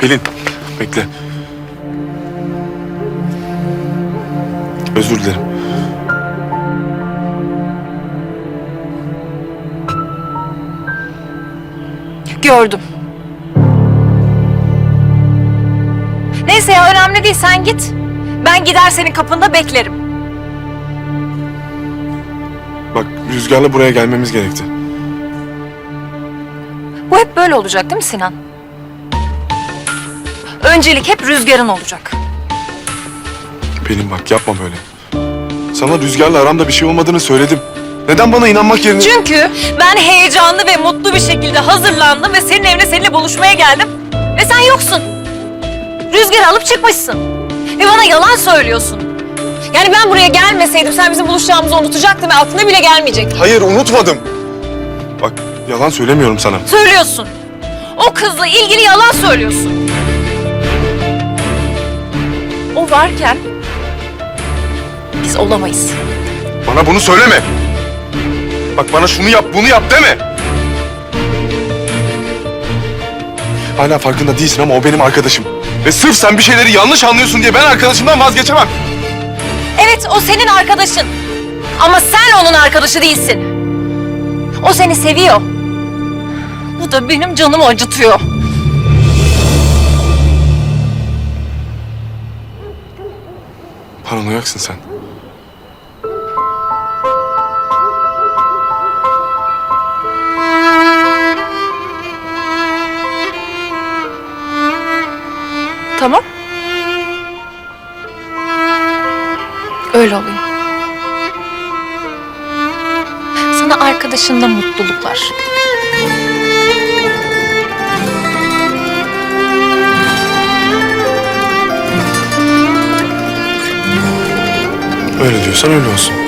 Pelin, bekle. Özür dilerim. Gördüm. Neyse ya önemli değil sen git. Ben gider senin kapında beklerim. Bak Rüzgar'la buraya gelmemiz gerekti. Bu hep böyle olacak değil mi Sinan? Öncelik hep rüzgarın olacak. Pelin bak yapma böyle. Sana Rüzgar'la aramda bir şey olmadığını söyledim. Neden bana inanmak yerine... Çünkü ben heyecanlı ve mutlu bir şekilde hazırlandım ve senin evine seninle buluşmaya geldim. Ve sen yoksun. Rüzgarı alıp çıkmışsın. Ve bana yalan söylüyorsun. Yani ben buraya gelmeseydim sen bizim buluşacağımızı unutacaktın ve aklına bile gelmeyecekti. Hayır unutmadım. Bak yalan söylemiyorum sana. Söylüyorsun. O kızla ilgili yalan söylüyorsun. O varken biz olamayız. Bana bunu söyleme. Bak bana şunu yap bunu yap deme. Hala farkında değilsin ama o benim arkadaşım. Ve sırf sen bir şeyleri yanlış anlıyorsun diye ben arkadaşımdan vazgeçemem. Evet o senin arkadaşın. Ama sen onun arkadaşı değilsin. O seni seviyor. Bu da benim canımı acıtıyor. Paranoyaksın sen. Tamam. Öyle olayım. Sana arkadaşınla mutluluklar. Öyle diyorsan öyle olsun.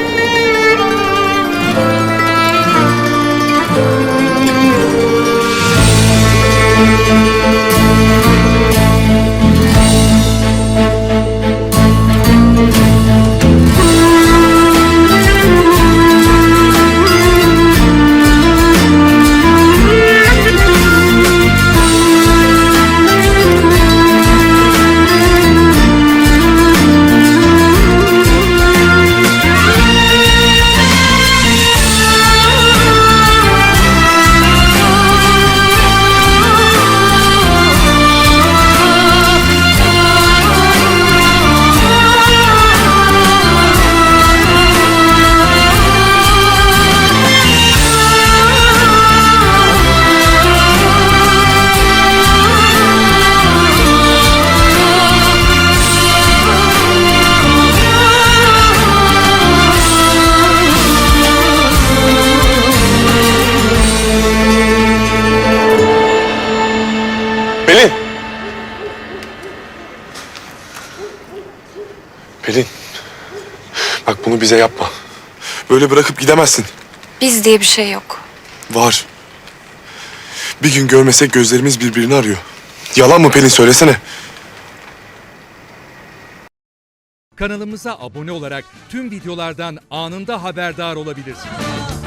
Pelin! Pelin. Bak bunu bize yapma. Böyle bırakıp gidemezsin. Biz diye bir şey yok. Var. Bir gün görmesek gözlerimiz birbirini arıyor. Yalan mı Pelin söylesene. Kanalımıza abone olarak tüm videolardan anında haberdar olabilirsiniz.